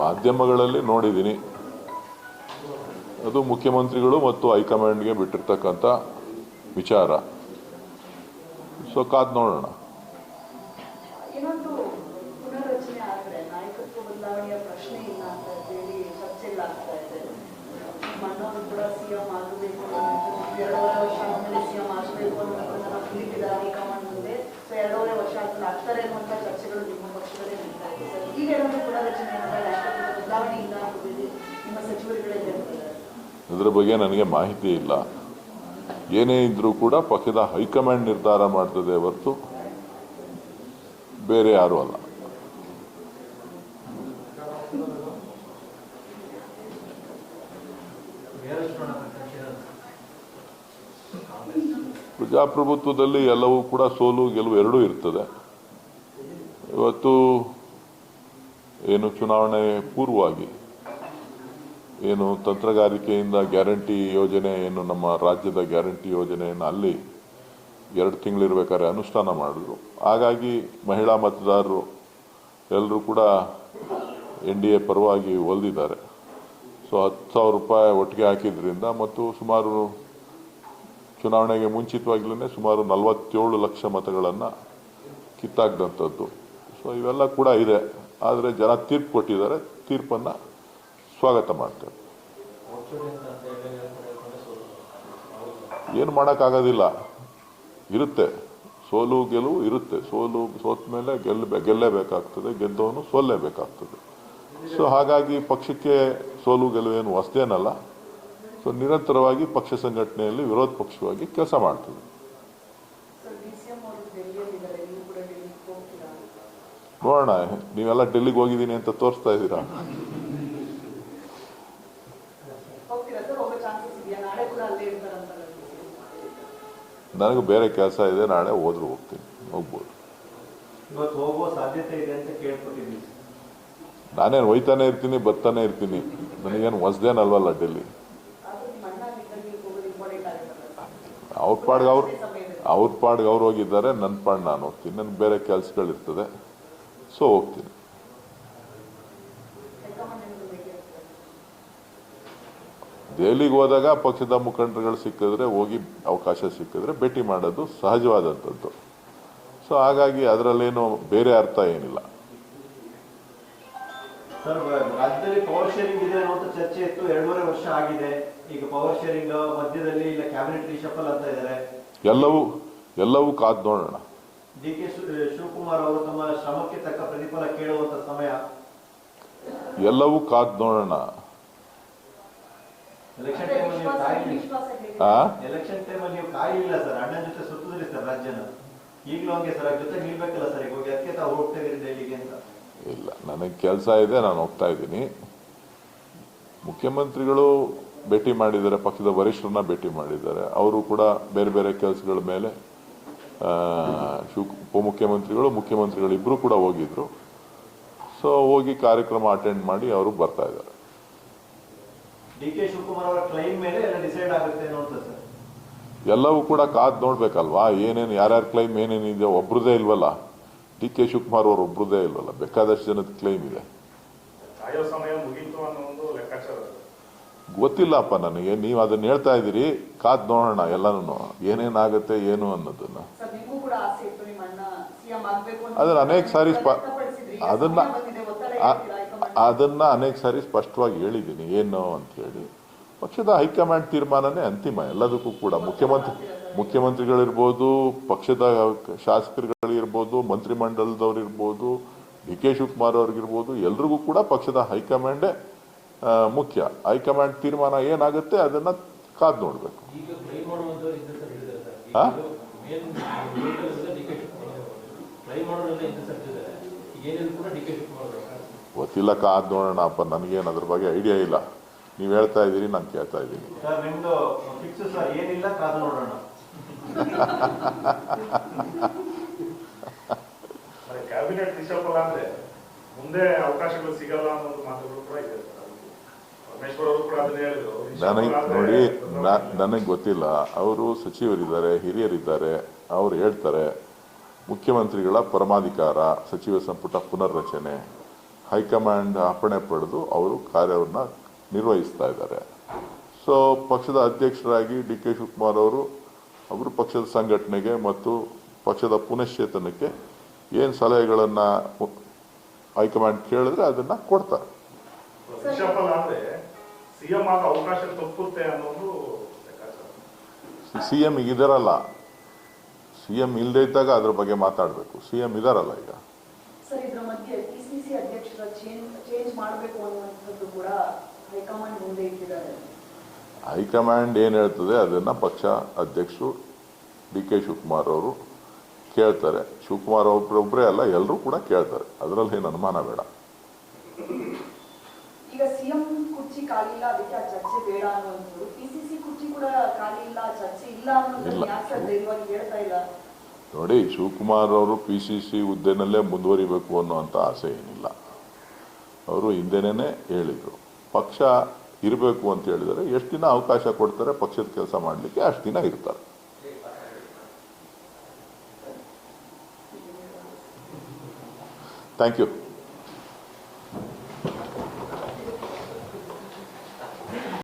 ಮಾಧ್ಯಮಗಳಲ್ಲಿ ನೋಡಿದ್ದೀನಿ. ಅದು ಮುಖ್ಯಮಂತ್ರಿಗಳು ಮತ್ತು ಹೈಕಮಾಂಡ್ಗೆ ಬಿಟ್ಟಿರ್ತಕ್ಕಂಥ ವಿಚಾರ. ಸೊ, ಕಾದ್ ನೋಡೋಣ. ಚರ್ಚೆಗಳು ನಿಮ್ಮ ಈಗ ಏನಾದರೂ ಪುನರ್ರಚನೆ ಇದ್ರ ಬಗ್ಗೆ ನನಗೆ ಮಾಹಿತಿ ಇಲ್ಲ. ಏನೇ ಇದ್ರೂ ಕೂಡ ಪಕ್ಷದ ಹೈಕಮಾಂಡ್ ನಿರ್ಧಾರ ಮಾಡ್ತದೆ ಹೊರತು ಬೇರೆ ಯಾರೂ ಅಲ್ಲ. ಪ್ರಜಾಪ್ರಭುತ್ವದಲ್ಲಿ ಎಲ್ಲವೂ ಕೂಡ ಸೋಲು, ಗೆಲುವು ಎರಡೂ ಇರ್ತದೆ. ಇವತ್ತು ಏನು ಚುನಾವಣೆ ಪೂರ್ವವಾಗಿ ಏನು ತಂತ್ರಗಾರಿಕೆಯಿಂದ ಗ್ಯಾರಂಟಿ ಯೋಜನೆ, ಏನು ನಮ್ಮ ರಾಜ್ಯದ ಗ್ಯಾರಂಟಿ ಯೋಜನೆಯನ್ನು ಅಲ್ಲಿ ಎರಡು ತಿಂಗಳಿರ್ಬೇಕಾದ್ರೆ ಅನುಷ್ಠಾನ ಮಾಡಿದ್ರು. ಹಾಗಾಗಿ ಮಹಿಳಾ ಮತದಾರರು ಎಲ್ಲರೂ ಕೂಡ ಎನ್ ಡಿ ಎ ಪರವಾಗಿ ಒಲ್ದಿದ್ದಾರೆ. ಸೊ ಹತ್ತು ಸಾವಿರ ರೂಪಾಯಿ ಒಟ್ಟಿಗೆ ಹಾಕಿದ್ರಿಂದ ಮತ್ತು ಸುಮಾರು ಚುನಾವಣೆಗೆ ಮುಂಚಿತವಾಗ್ಲೇ ಸುಮಾರು ನಲವತ್ತೇಳು ಲಕ್ಷ ಮತಗಳನ್ನು ಕಿತ್ತಾಕ್ದಂಥದ್ದು. ಸೊ ಇವೆಲ್ಲ ಕೂಡ ಇದೆ. ಆದರೆ ಜನ ತೀರ್ಪು ಕೊಟ್ಟಿದ್ದಾರೆ. ತೀರ್ಪನ್ನು ಸ್ವಾಗತ ಮಾಡ್ತೇವೆ ಏನು ಮಾಡೋಕ್ಕಾಗೋದಿಲ್ಲ. ಇರುತ್ತೆ. ಸೋಲು ಗೆಲುವು ಇರುತ್ತೆ. ಸೋಲು ಸೋತ ಮೇಲೆ ಗೆಲ್ಲ ಗೆಲ್ಲೇಬೇಕಾಗ್ತದೆ. ಗೆದ್ದವನು ಸೋಲ್ಲೇಬೇಕಾಗ್ತದೆ. ಸೊ ಹಾಗಾಗಿ ಪಕ್ಷಕ್ಕೆ ಸೋಲು ಗೆಲುವು ಏನು ಹೊಸದೇನಲ್ಲ. ಸೊ ನಿರಂತರವಾಗಿ ಪಕ್ಷ ಸಂಘಟನೆಯಲ್ಲಿ ವಿರೋಧ ಪಕ್ಷವಾಗಿ ಕೆಲಸ ಮಾಡ್ತದೆ ನೋಡೋಣ, ನೀವೆಲ್ಲ ಡೆಲ್ಲಿಗೆ ಹೋಗಿದ್ದೀನಿ ಅಂತ ತೋರಿಸ್ತಾ ಇದ್ದೀರಾ ಹೋಗ್ತೀರಾ ಸರ್ ಹೋಗೋ ಚಾನ್ಸಸ್ ಇದೆಯಾ ನಾಳೆ ಕೂಡ ಅಲ್ಲೇ ಇರ್ತಾರಂತ ನನಗೆ ಬೇರೆ ಕೆಲಸ ಇದೆ ನಾಳೆ ಹೋದ್ರು ಹೋಗ್ತೀನಿ ಹೋಗ್ಬೋದು. ನಾನೇನು ಹೋಯ್ತಾನೆ ಇರ್ತೀನಿ ಬರ್ತಾನೆ ಇರ್ತೀನಿ. ನನಗೇನು ಹೊಸ್ದೇನಲ್ವಲ್ಲ ಡೆಲ್ಲಿ ಅವ್ರ ಪಾಡ್ಗೆ ಅವ್ರು ಅವ್ರ ಪಾಡ್ಗೆ ಅವ್ರು ಹೋಗಿದ್ದಾರೆ ನನ್ನ ಪಾಡ್ ನಾನು ಹೋಗ್ತೀನಿ. ನನಗೆ ಬೇರೆ ಕೆಲಸಗಳಿರ್ತದೆ ಸೊ ಹೋಗ್ತೀನಿ ಹೈಕಮಾಂಡ್ ಏನಾದ್ರು ಭೇಟಿ ಆಗ್ತಾರೆ ದೆಹಲಿಗೆ ಹೋದಾಗ ಪಕ್ಷದ ಮುಖಂಡರುಗಳು ಸಿಕ್ಕಿದ್ರೆ ಹೋಗಿ ಅವಕಾಶ ಸಿಕ್ಕಿದ್ರೆ ಭೇಟಿ ಮಾಡೋದು ಸಹಜವಾದಂಥದ್ದು. ಸೊ ಹಾಗಾಗಿ ಅದರಲ್ಲೇನು ಬೇರೆ ಅರ್ಥ ಏನಿಲ್ಲ. ರಾಜ್ಯದಲ್ಲಿ ಪವರ್ ಶೇರಿಂಗ್ ಇದೆ ಚರ್ಚೆ ಇತ್ತು. ಎರಡೂವರೆ ವರ್ಷ ಆಗಿದೆ. ಈಗ ಪವರ್ ಶೇರಿಂಗ್ ಮಧ್ಯದಲ್ಲಿ ಇಲ್ಲ ಕ್ಯಾಬಿನೆಟ್ ರಿಶಫಲ್ ಅಂತ ಇದ್ದಾರೆ. ಎಲ್ಲವೂ ಎಲ್ಲವೂ ಕಾದ್ ನೋಡೋಣ. ಡಿ ಕೆ ಶಿವಕುಮಾರ್ ಅವರು ತಮ್ಮ ಶ್ರಮಕ್ಕೆ ತಕ್ಕ ಪ್ರತಿಫಲ ಕೇಳುವಂತ ಸಮಯ. ಎಲ್ಲವೂ ಕಾದ್ ನೋಡೋಣ. ಎಲೆಕ್ಷನ್ ಅದೇ ಟೈಮಲ್ಲಿ ನೀವು ವಿಶ್ವಾಸ ಕಾಯಲಿಲ್ಲ ವಿಶ್ವಾಸ ಹೇಗೆ ಆ? ಎಲೆಕ್ಷನ್ ಟೈಮಲ್ಲಿ ನೀವು ಕಾಯಲಿಲ್ಲ ಸರ್ ಅಣ್ಣನ ಜೊತೆ ಸುತ್ತಿದ್ರಿ ಸರ್ ರಾಜ್ಯನ. ಈಗಲೂ ಹಂಗೆ ಸರ್ ಜೊತೆ ನಿಲ್ಬೇಕಲ್ಲ ಸರ್ ಈಗ ಹೋಗಿ ಅದಕ್ಕೆ ತಾವು ಹೋಗ್ತಾ ಇದ್ರಿ ಡೆಲ್ಲಿಗೆ ಅಂತ. ಇಲ್ಲ ನನಗೆ ಕೆಲಸ ಇದೆ ನಾನು ಹೋಗ್ತಾ ಇದ್ದೀನಿ. ಮುಖ್ಯಮಂತ್ರಿಗಳು ಭೇಟಿ ಮಾಡಿದ್ದಾರೆ ಪಕ್ಷದ ವರಿಷ್ಠರನ್ನ ಭೇಟಿ ಮಾಡಿದ್ದಾರೆ. ಅವರು ಕೂಡ ಬೇರೆ ಬೇರೆ ಕೆಲಸಗಳ ಮೇಲೆ ಶಿವ ಉಪಮುಖ್ಯಮಂತ್ರಿಗಳು ಮುಖ್ಯಮಂತ್ರಿಗಳು ಇಬ್ಬರು ಕೂಡ ಹೋಗಿದ್ರು. ಸೊ ಹೋಗಿ ಕಾರ್ಯಕ್ರಮ ಅಟೆಂಡ್ ಮಾಡಿ ಅವರು ಬರ್ತಾ ಇದ್ದಾರೆ. ಡಿ ಕೆ ಶಿವಕುಮಾರ್ ಅವರ ಕ್ಲೈಮ್ ಮೇಲೆ ಎಲ್ಲ ಡಿಸೈಡ್ ಆಗುತ್ತೆ ಅನ್ನೋಂತ ಸರ್. ಎಲ್ಲವೂ ಕೂಡ ಕಾದ್ ನೋಡ್ಬೇಕಲ್ವಾ? ಏನೇನು ಯಾರ್ಯಾರ ಕ್ಲೈಮ್ ಏನೇನಿದೆ ಒಬ್ರದೇ ಇಲ್ವಲ್ಲ? ಡಿ ಕೆ ಶಿವಕುಮಾರ್ ಅವರು ಒಬ್ರದೇ ಇಲ್ವಲ್ಲ? ಬೇಕಾದಷ್ಟು ಜನದ ಕ್ಲೈಮ್ ಇದೆ. ಕಾಯೋ ಸಮಯ ಮುಗೀತು ಅನ್ನೋ ಒಂದು ಲೆಕ್ಕಾಚಾರ ಗೊತ್ತಿಲ್ಲಪ್ಪ ನನಗೆ. ನೀವು ಅದನ್ನ ಹೇಳ್ತಾ ಇದ್ದೀರಿ. ಕಾದ್ ನೋಡೋಣ ಎಲ್ಲನೂ. ಏನೇನಾಗುತ್ತೆ ಏನು ಅನ್ನೋದನ್ನ. ಅದನ್ನ ಅನೇಕ ಸಾರಿ ಅದನ್ನ ಅದನ್ನ ಅನೇಕ ಸಾರಿ ಸ್ಪಷ್ಟವಾಗಿ ಹೇಳಿದ್ದೀನಿ ಏನು ಅಂತ ಹೇಳಿ ಪಕ್ಷದ ಹೈಕಮಾಂಡ್ ತೀರ್ಮಾನನೇ ಅಂತಿಮ ಎಲ್ಲದಕ್ಕೂ ಕೂಡ ಮುಖ್ಯಮಂತ್ರಿ ಮುಖ್ಯಮಂತ್ರಿಗಳಿರ್ಬೋದು ಪಕ್ಷದ ಶಾಸಕರುಗಳಿರ್ಬೋದು ಮಂತ್ರಿಮಂಡಲದವ್ರು ಇರ್ಬೋದು ಡಿ ಕೆ ಶಿವಕುಮಾರ್ ಅವ್ರಿಗಿರ್ಬೋದು ಎಲ್ರಿಗೂ ಕೂಡ ಪಕ್ಷದ ಹೈಕಮಾಂಡೇ ಮುಖ್ಯ ಹೈಕಮಾಂಡ್ ತೀರ್ಮಾನ ಏನಾಗುತ್ತೆ ಅದನ್ನ ಕಾದ್ ನೋಡಬೇಕು ಹಾ? ಮೇನ್ ಆದ್ ಗೊತ್ತಿಲ್ಲ ಕಾದ್ ನೋಡೋಣ ಅಪ್ಪ ನನಗೇನು ಅದ್ರ ಬಗ್ಗೆ ಐಡಿಯಾ ಇಲ್ಲ. ನೀವು ಹೇಳ್ತಾ ಇದ್ದೀರಿ ನಾನು ಕೇಳ್ತಾ ಇದ್ದೀನಿ. ಸರ್ ನಿಮ್ದು ಫಿಕ್ಸ್ ಸರ್ ಏನಿಲ್ಲ ಕಾದು ನೋಡೋಣ. ಅಂದ್ರೆ ಕ್ಯಾಬಿನೆಟ್ ರಿಷಫಲ್ ಅಂದ್ರೆ ಮುಂದೆ ಅವಕಾಶಗಳು ಸಿಗಲ್ಲ ಅನ್ನೋದು ಮಾತುಗಳು ಕೂಡ ಇದೆ ಸರ್. ಪರಮೇಶ್ವರ್ ಅವರು ಕೂಡ ಅದನ್ನ ಹೇಳಿದ್ರು. ನನಗೆ ನೋಡಿ ನನಗೆ ಗೊತ್ತಿಲ್ಲ. ಅವರು ಸಚಿವರಿದ್ದಾರೆ ಹಿರಿಯರಿದ್ದಾರೆ ಅವ್ರು ಹೇಳ್ತಾರೆ ಮುಖ್ಯಮಂತ್ರಿಗಳ ಪರಮಾಧಿಕಾರ ಸಚಿವ ಸಂಪುಟ ಪುನರ್ರಚನೆ. ಹೈಕಮಾಂಡ್ ಅಪ್ಪಣೆ ಪಡೆದು ಅವರು ಕಾರ್ಯವನ್ನು ನಿರ್ವಹಿಸ್ತಾ ಇದ್ದಾರೆ. ಸೊ ಪಕ್ಷದ ಅಧ್ಯಕ್ಷರಾಗಿ ಡಿ ಕೆ ಶಿವಕುಮಾರ್ ಅವರು ಅವರು ಪಕ್ಷದ ಸಂಘಟನೆಗೆ ಮತ್ತು ಪಕ್ಷದ ಪುನಶ್ಚೇತನಕ್ಕೆ ಏನು ಸಲಹೆಗಳನ್ನು ಹೈಕಮಾಂಡ್ ಕೇಳಿದ್ರೆ ಅದನ್ನು ಕೊಡ್ತಾರೆ. ಸಿ ಎಂ ಇದಾರಲ್ಲ. ಸಿ ಎಂ ಇಲ್ಲದೇ ಇದ್ದಾಗ ಅದ್ರ ಬಗ್ಗೆ ಮಾತಾಡಬೇಕು. ಸಿ ಎಂ ಇದಾರಲ್ಲ ಈಗ. ಪಿಸಿಸಿ ಚೇಂಜ್ ಚೇಂಜ್ ಮಾಡಬೇಕು ಅನ್ನುವಂಥದ್ದು ಕೂಡ ಹೈಕಮಾಂಡ್ ಮುಂದೆ ಇಟ್ಟಿದ್ದಾರೆ. ಹೈಕಮಾಂಡ್ ಏನು ಹೇಳ್ತದೆ ಅದನ್ನು ಪಕ್ಷ ಅಧ್ಯಕ್ಷರು ಡಿ ಕೆ ಶಿವಕುಮಾರ್ ಅವರು ಕೇಳ್ತಾರೆ. ಶಿವಕುಮಾರ್ ಒಬ್ಬರೊಬ್ಬರೇ ಅಲ್ಲ ಎಲ್ಲರೂ ಕೂಡ ಕೇಳ್ತಾರೆ. ಅದರಲ್ಲಿ ಏನು ಅನುಮಾನ ಬೇಡ. ಈಗ ಸಿಎಂ ಕುರ್ಚಿ ಖಾಲಿ ಇಲ್ಲ ಅದಕ್ಕೆ ಆ ಚರ್ಚೆ ಬೇಡ ಅನ್ನುವಂಥದ್ದು ಪಿಸಿಸಿ ಕುರ್ಚಿ ಕೂಡ ಖಾಲಿ ಇಲ್ಲ ಚರ್ಚೆ ಇಲ್ಲ ಅನ್ನೋದನ್ನ ಯಾಕೆ ಧೈರ್ಯವಾಗಿ ಹೇಳ್ತಾ ಇಲ್ಲ? ನೋಡಿ ಶಿವಕುಮಾರ್ ಅವರು ಪಿ ಸಿ ಸಿ ಹುದ್ದೆನಲ್ಲೇ ಮುಂದುವರಿಬೇಕು ಅನ್ನುವಂಥ ಆಸೆ ಏನಿಲ್ಲ. ಅವರು ಹಿಂದೆನೇ ಹೇಳಿದರು. ಪಕ್ಷ ಇರಬೇಕು ಅಂತ ಹೇಳಿದರೆ ಎಷ್ಟು ದಿನ ಅವಕಾಶ ಕೊಡ್ತಾರೆ ಪಕ್ಷದ ಕೆಲಸ ಮಾಡಲಿಕ್ಕೆ ಅಷ್ಟು ದಿನ ಇರ್ತಾರೆ. Thank you